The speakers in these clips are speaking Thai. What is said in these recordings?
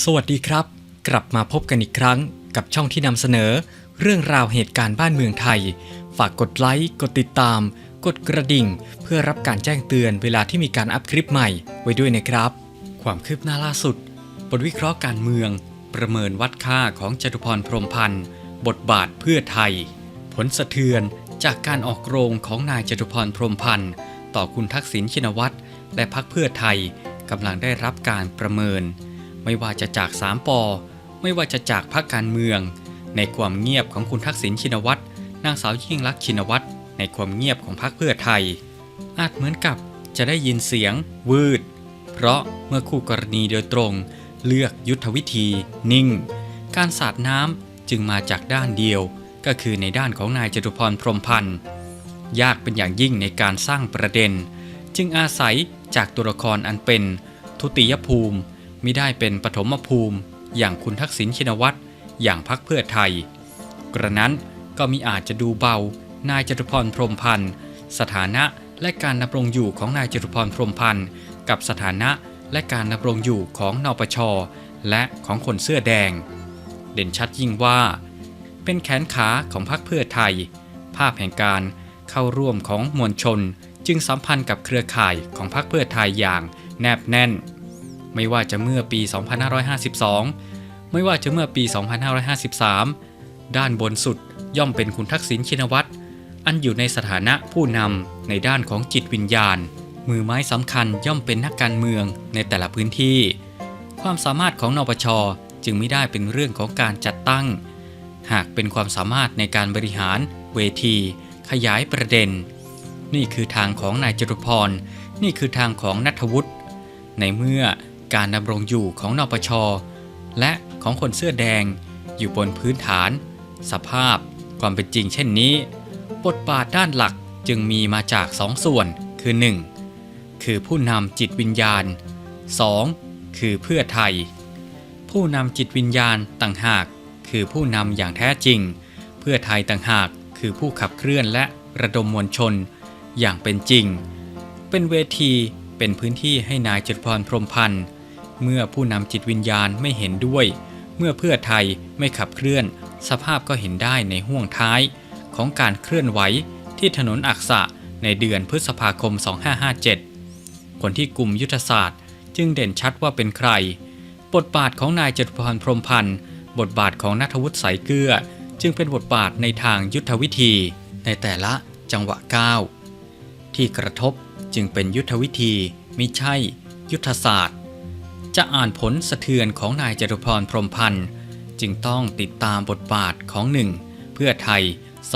สวัสดีครับ กลับมาพบกันอีกครั้งกับช่องที่นำเสนอ เรื่องราวเหตุการณ์บ้านเมืองไทย ฝากกดไลค์ กดติดตาม กดกระดิ่ง เพื่อรับการแจ้งเตือนเวลาที่มีการอัพคลิปใหม่ไว้ด้วยนะครับ ความคืบหน้าล่าสุด บทวิเคราะห์การเมือง ประเมินวัดค่าของจตุพรพรมพันธ์บทบาทเพื่อไทย ผลสะเทือนจากการออกโรงของนายจตุพรพรมพันธ์ต่อคุณทักษิณชินวัตรและพักเพื่อไทยกำลังได้รับการประเมิน ไม่ว่าจะจากสามปอไม่ว่าจะจากพรรคการเมือง ในความเงียบของคุณทักษิณชินวัตรนางสาวยิ่งลักษณ์ชินวัตรในความเงียบของพรรคเพื่อไทย อาจเหมือนกับจะได้ยินเสียง วืด เพราะเมื่อคู่กรณีโดยตรง เลือกยุทธวิธี นิ่ง การสาดน้ำจึงมาจากด้านเดียว ก็คือในด้านของนายจตุพรพรมพันธ์ยากเป็นอย่างยิ่งในการสร้างประเด็น จึงอาศัยจากตัวละครอันเป็น ทุติยภูมิ มิได้เป็นปฐมภูมิ อย่างคุณทักษิณชินวัตรอย่างพักเพื่อไทย กระนั้นก็มีอาจจะดูเบา นายจตุพรพรมพันธ์สถานะและการดำรงอยู่ของนายจตุพรพรมพันธ์กับสถานะและการดำรงอยู่ของนปช และของคนเสื้อแดง เด่นชัดยิ่งว่า เป็นแขนขาของพรรคเพื่อไทย ภาพแห่งการเข้าร่วมของมวลชน จึงสัมพันธ์กับเครือข่ายของพรรคเพื่อไทยอย่างแนบแน่น ไม่ว่าจะเมื่อปี 2552 ไม่ว่าจะเมื่อปี 2553 ด้านบนสุดย่อมเป็นคุณทักษิณชินวัตร อันอยู่ในสถานะผู้นำในด้านของจิตวิญญาณ มือไม้สำคัญย่อมเป็นนักการเมืองในแต่ละพื้นที่ ความสามารถของนปชจึงไม่ได้เป็นเรื่องของการจัดตั้ง หากเป็นความสามารถในการบริหาร เวที ขยายประเด็น นี่คือทางของนายจตุพร นี่คือทางของนัทวุฒิในเมื่อ การดำรงอยู่ของนปช และของคนเสื้อแดงอยู่บนพื้นฐาน สภาพความเป็นจริงเช่นนี้ บทบาทด้านหลักจึงมีมาจากสองส่วนคือ 1. คือผู้นำจิตวิญญาณ 2. คือเพื่อไทย ผู้นำจิตวิญญาณต่างหาก คือผู้นำอย่างแท้จริง เพื่อไทยต่างหากคือผู้ขับเคลื่อนและระดมมวลชน อย่างเป็นจริง เป็นเวทีเป็นพื้นที่ให้นายจตุพรพรมพันธ์ เมื่อผู้นำจิตวิญญาณไม่เห็นด้วย เมื่อเพื่อไทยไม่ขับเคลื่อน สภาพก็เห็นได้ในห่วงท้าย ของการเคลื่อนไหวที่ถนนอักษะในเดือนพฤษภาคม 2557 คนที่กลุ่มยุทธศาสตร์ จึงเด่นชัดว่าเป็นใคร บทบาทของนายจตุพรพรมพันธ์ บทบาทของนัทวุฒิสายเกลือ จึงเป็นบทบาทในทางยุทธวิธี ในแต่ละจังหวะก้าวที่กระทบจึงเป็นยุทธวิธี มิใช่ ยุทธศาสตร์ จะอ่านผลสะเทือนของนายจตุพรพรมพันธ์จึงต้องติดตามบทบาทของ 1. เพื่อไทย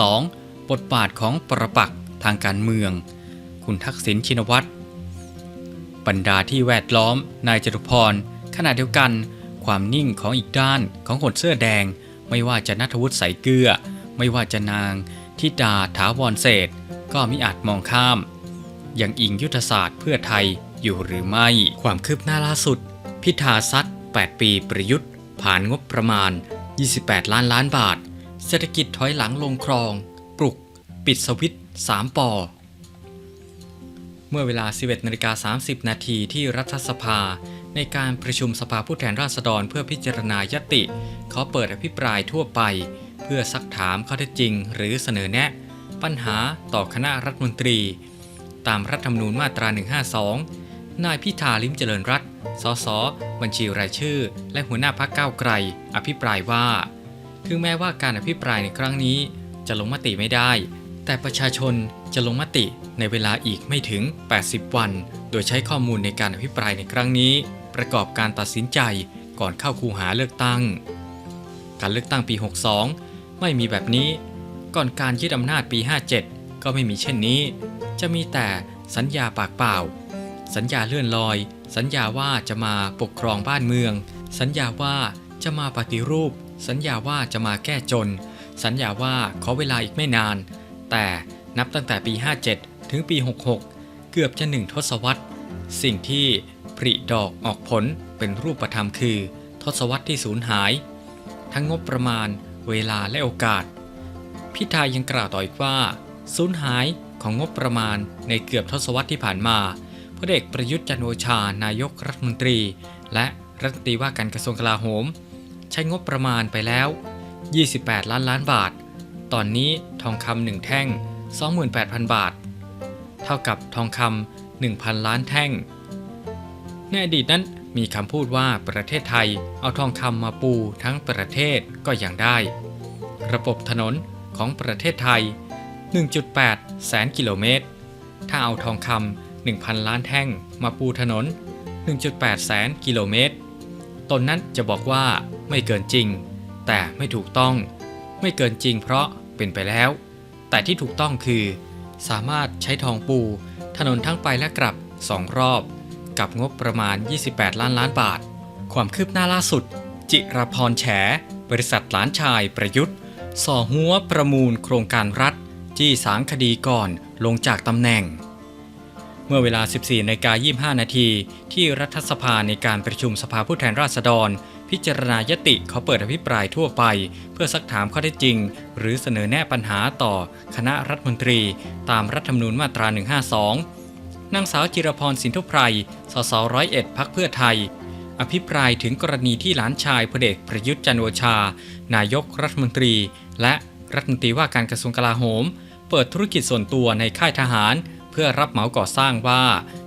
2. บทบาทของประปักษ์ทางการเมือง คุณทักษิณชินวัตรบรรดาที่แวดล้อมนายจตุพร ขณะเดียวกัน ความนิ่งของอีกด้านของคนเสื้อแดง ไม่ว่าจะนัทวุฒิใสายเกลือ ไม่ว่าจะนางทิดาถาวรเศษ ก็มิอาจมองข้าม ยังอิงยุทธศาสตร์เพื่อไทยอยู่หรือไม่ ความคืบหน้าล่าสุด พิธาซัด8 ปีประยุทธ์ ผ่านงบประมาณ 28 ล้านล้านบาท เศรษฐกิจถอยหลังลงคลอง ปลุก ปิดสวิต3ปอ เมื่อเวลา 11นาฬิกา30 นาทีที่รัฐสภา ในการประชุมสภาผู้แทนราษฎรเพื่อพิจารณายติขอเปิดอภิปรายทั่วไป เพื่อซักถามข้อเท็จจริง หรือเสนอแนะ ปัญหาต่อคณะรัฐมนตรี ตามรัฐธรรมนูญมาตรา 152 นายพิธาลิมเจริญรัตน์ สส บัญชีรายชื่อ และหัวหน้าพักก้าวไกล อภิปรายว่า ถึงแม้ว่าการอภิปรายในครั้งนี้จะลงมติไม่ได้ แต่ประชาชนจะลงมติในเวลาอีกไม่ถึง 80 วัน โดยใช้ข้อมูลในการอภิปรายในครั้งนี้ ประกอบการตัดสินใจก่อนเข้าคูหาเลือกตั้ง การเลือกตั้งปี 62 ไม่มีแบบนี้ ก่อนการยึดอำนาจปี 57 ก็ไม่มีเช่นนี้ จะมีแต่สัญญาปากเปล่า สัญญาเลื่อนลอย สัญญาว่าจะมาปกครองบ้านเมือง สัญญาว่าจะมาปฏิรูป สัญญาว่าจะมาแก้จน สัญญาว่าขอเวลาอีกไม่นาน แต่นับตั้งแต่ปี 57 ถึงปี 66 เกือบจะหนึ่งทศวรรษ สิ่งที่ผลิดอกออกผลเป็นรูปธรรมคือ ทศวรรษที่สูญหาย ทั้งงบประมาณ เวลาและโอกาส พิธายังกล่าวต่ออีกว่า สูญหายของงบประมาณในเกือบทศวรรษที่ผ่านมา พลเอกประยุทธ์จันโอชา นายกรัฐมนตรี และรัฐมนตรีว่าการกระทรวงกลาโหม ใช้งบประมาณไปแล้ว 28 ล้านล้านบาท ตอนนี้ทองคำหนึ่งแท่ง 28,000 บาท เท่ากับทองคำ1,000 ล้านแท่ง ในอดีตนั้นมีคำพูดว่าประเทศไทยเอาทองคำมาปูทั้งประเทศก็ยังได้ ระบบถนนของประเทศไทย 1.8 แสนกิโลเมตร ถ้าเอาทองคำ 1,000 ล้านแท่ง มาปูถนน 1.8 แสนกิโลเมตร ตนนั้นจะบอกว่าไม่เกินจริง แต่ไม่ถูกต้อง ไม่เกินจริงเพราะเป็นไปแล้ว แต่ที่ถูกต้องคือ สามารถใช้ทองปู ถนนทั้งไปและกลับ 2 รอบ กับงบประมาณ 28 ล้านล้านบาท ความคืบหน้าล่าสุด จิรพรแฉ บริษัทหลานชายประยุทธ์ส่อหัวประมูลโครงการรัฐ จี้สางคดีก่อนลงจากตำแหน่ง เมื่อเวลา 14นกา25 นาที ที่รัฐสภาในการประชุมสภาผู้แทนราษฎร พิจารณายติเขาเปิดอภิปรายทั่วไป เพื่อซักถามข้อเท็จจริง หรือเสนอแนะปัญหาต่อคณะรัฐมนตรี ตามรัฐธรรมนูญมาตรา 152 นางสาวจิรพรสินทุไพร สสร้อยเอ็ดพักเพื่อไทย อภิปรายถึงกรณีที่หลานชายพลเอกประยุทธ์จันทร์โอชา นายกรัฐมนตรี และรัฐมนตรีว่าการกระทรวงกลาโหม เปิดธุรกิจส่วนตัวในค่ายทหาร พื่อรับเหมาก่อสร้างว่า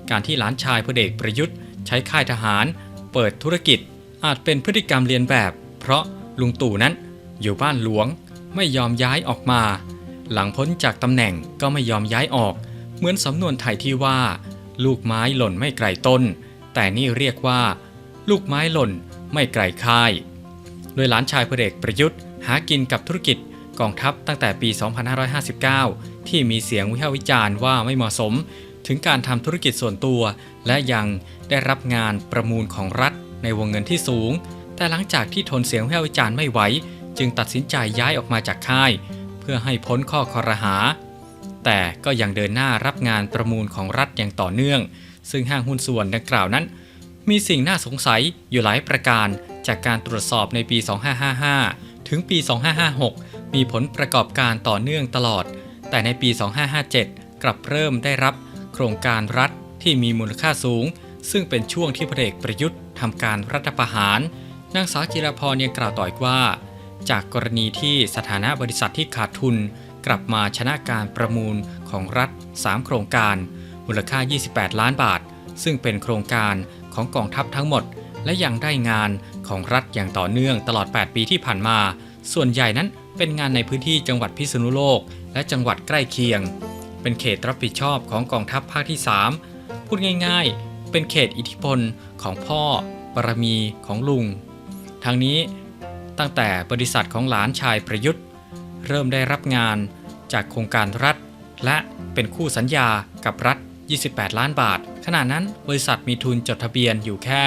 การที่หลานชายพลเอกประยุทธ์ ใช้ค่ายทหาร เปิดธุรกิจ อาจเป็นพฤติกรรมเลียนแบบ เพราะลุงตู่นั้น อยู่บ้านหลวง ไม่ยอมย้ายออกมา หลังพ้นจากตำแหน่งก็ไม่ยอมย้ายออก เหมือนสำนวนไทยที่ว่า ลูกไม้หล่นไม่ไกลต้น แต่นี่เรียกว่า ลูกไม้หล่นไม่ไกลค่าย โดยหลานชายพลเอกประยุทธ์ หากินกับธุรกิจกองทัพตั้งแต่ปี 2559 ที่มีเสียงวิพากษ์วิจารณ์ว่าไม่เหมาะสม ถึงการทำธุรกิจส่วนตัว และยังได้รับงานประมูลของรัฐในวงเงินที่สูง แต่หลังจากที่ทนเสียงวิพากษ์วิจารณ์ไม่ไหว จึงตัดสินใจย้ายออกมาจากค่าย เพื่อให้พ้นข้อคอรหา แต่ก็ยังเดินหน้ารับงานประมูลของรัฐอย่างต่อเนื่อง ซึ่งห้างหุ้นส่วนดังกล่าวนั้น มีสิ่งน่าสงสัยอยู่หลายประการจากการตรวจสอบในปี 2555 ถึงปี 2556 มีผลประกอบการต่อเนื่องตลอด แต่ในปี 2557 กลับเริ่มได้รับโครงการรัฐที่มีมูลค่าสูง ซึ่งเป็นช่วงที่พลเอกประยุทธ์ทำการรัฐประหาร นางสาวจิรพรยังกล่าวต่ออีกว่า จากกรณีที่สถานะบริษัทที่ขาดทุน กลับมาชนะการประมูลของรัฐ 3 โครงการ มูลค่า 28 ล้านบาท ซึ่งเป็นโครงการของกองทัพทั้งหมด และยังได้งานของรัฐอย่างต่อเนื่องตลอด 8 ปีที่ผ่านมา ส่วนใหญ่นั้นเป็นงานในพื้นที่จังหวัดพิษณุโลก และจังหวัดใกล้เคียง เป็นเขตรับผิดชอบของกองทัพภาคที่ 3 พูดง่ายๆ เป็นเขตอิทธิพลของพ่อบารมีของลุงทั้งนี้ตั้งแต่บริษัทของหลานชายประยุทธ์ เริ่มได้รับงานจากโครงการรัฐ และเป็นคู่สัญญากับรัฐ 28 ล้านบาท ขณะนั้นบริษัทมีทุนจดทะเบียนอยู่แค่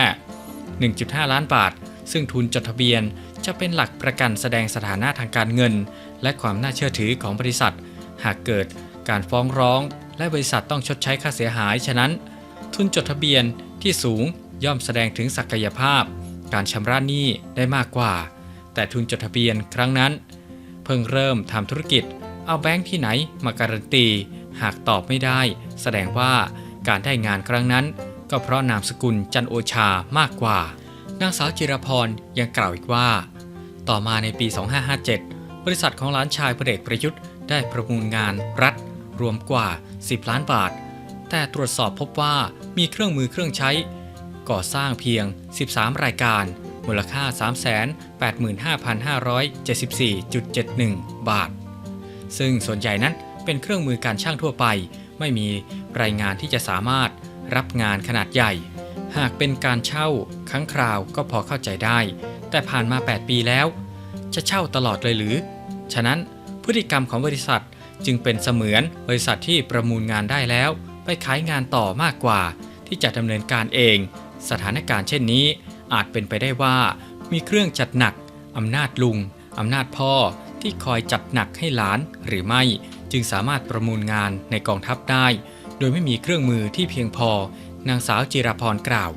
1.5 ล้านบาท ซึ่งทุนจดทะเบียน จะเป็นหลักประกันแสดงสถานะทางการเงิน และความน่าเชื่อถือของบริษัท หากเกิดการฟ้องร้อง และบริษัทต้องชดใช้ค่าเสียหาย ฉะนั้น ทุนจดทะเบียนที่สูงย่อมแสดงถึงศักยภาพ การชำระหนี้ได้มากกว่า แต่ทุนจดทะเบียนครั้งนั้น เพิ่งเริ่มทำธุรกิจ เอาแบงค์ที่ไหนมาการันตี หากตอบไม่ได้ แสดงว่าการได้งานครั้งนั้น ก็เพราะนามสกุลจันโอชามากกว่านางสาวจิรพรยังกล่าวอีกว่า ต่อมาในปี 2557 บริษัทของหลานชายพลเอกประยุทธ์ได้ประมูลงานรัฐ รวมกว่า 10 ล้านบาท แต่ตรวจสอบพบว่ามีเครื่องมือเครื่องใช้ ก่อสร้างเพียง 13 รายการ มูลค่า 385,574.71 บาท ซึ่งส่วนใหญ่นั้นเป็นเครื่องมือการช่างทั่วไป ไม่มีรายงานที่จะสามารถรับงานขนาดใหญ่ หากเป็นการเช่าครั้งคราวก็พอเข้าใจได้ แต่ผ่านมา 8 ปีแล้ว จะเช่าตลอดเลยหรือ ฉะนั้นพฤติกรรมของบริษัทจึงเป็นเสมือนบริษัทที่ประมูลงานได้แล้ว ไปขายงานต่อมากกว่า ที่จะดำเนินการเอง สถานการณ์เช่นนี้ อาจเป็นไปได้ว่า มีเครื่องจัดหนักอำนาจลุงอำนาจพ่อที่คอยจัดหนักให้หลานหรือไม่ จึงสามารถประมูลงานในกองทัพได้ โดยไม่มีเครื่องมือที่เพียงพอนางสาวจิรพรกล่าว